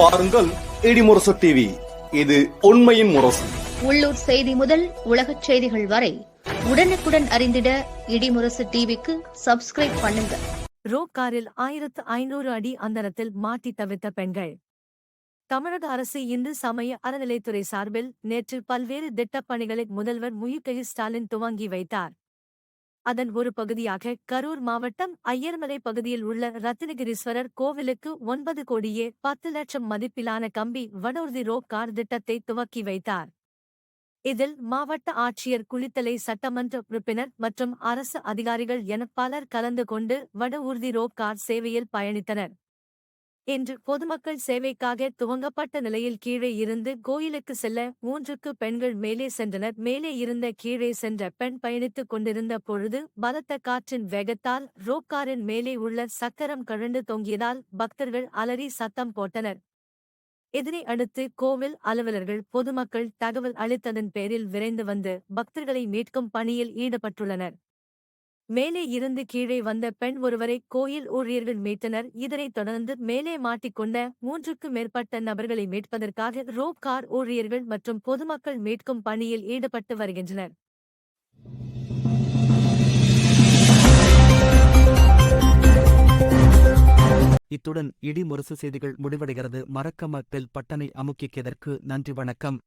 பாருங்கள் இடிமுரசு டிவி இது உண்மையின் முரசு. உள்ளூர் செய்தி முதல் உலகச் செய்திகள் வரை உடனுக்குடன் அறிந்திட இடிமுரசு டிவிக்கு சப்ஸ்கிரைப் பண்ணுங்க. ரோப் காரில் ஆயிரத்து ஐநூறு அடி அந்தரத்தில் மாட்டி தவித்த பெண்கள். தமிழக அரசு இந்து சமய அறநிலைத்துறை சார்பில் நேற்று பல்வேறு திட்டப் பணிகளை முதல்வர் முயுகையில் ஸ்டாலின் துவங்கி வைத்தார். அதன் ஒரு பகுதியாக கரூர் மாவட்டம் ஐயர்மலை பகுதியில் உள்ள ரத்னகிரீஸ்வரர் கோவிலுக்கு ஒன்பது கோடியே பத்து லட்சம் மதிப்பிலான கம்பி வடூர்தி ரோப் கார் திட்டத்தை துவக்கி வைத்தார். இதில் மாவட்ட ஆட்சியர் குளித்தலை சட்டமன்ற உறுப்பினர் மற்றும் அரசு அதிகாரிகள் என பலர் கலந்து கொண்டு வட ஊர்தி ரோப் கார் சேவையில் பயணித்தனர். இன்று பொதுமக்கள் சேவைக்காக துவங்கப்பட்ட நிலையில் கீழே இருந்து கோயிலுக்கு செல்ல மூன்றுக்கு பெண்கள் மேலே சென்றனர். மேலே இருந்த கீழே சென்ற பெண் பயணித்துக் கொண்டிருந்த பொழுது பலத்த காற்றின் வேகத்தால் ரோக்காரின் மேலே உள்ள சக்கரம் கழண்டு தொங்கியதால் பக்தர்கள் அலறி சத்தம் போட்டனர். இதனை அடுத்து கோவில் அலுவலர்கள் பொதுமக்கள் தகவல் அளித்ததன் பேரில் விரைந்து வந்து பக்தர்களை மீட்கும் பணியில் ஈடுபட்டுள்ளனர். மேலே இருந்து கீழே வந்த பெண் ஒருவரை கோயில் ஊழியர்கள் மீட்டனர். இதனைத் தொடர்ந்து மேலே மாட்டிக்கொண்ட மூன்றுக்கு மேற்பட்ட நபர்களை மீட்பதற்காக ரோப் கார் ஊழியர்கள் மற்றும் பொதுமக்கள் மீட்கும் பணியில் ஈடுபட்டு வருகின்றனர். இத்துடன் இடி முரசு செய்திகள் முடிவடைகிறது. மறக்க மக்கள் பட்டனை அமுக்கியதற்கு நன்றி வணக்கம்.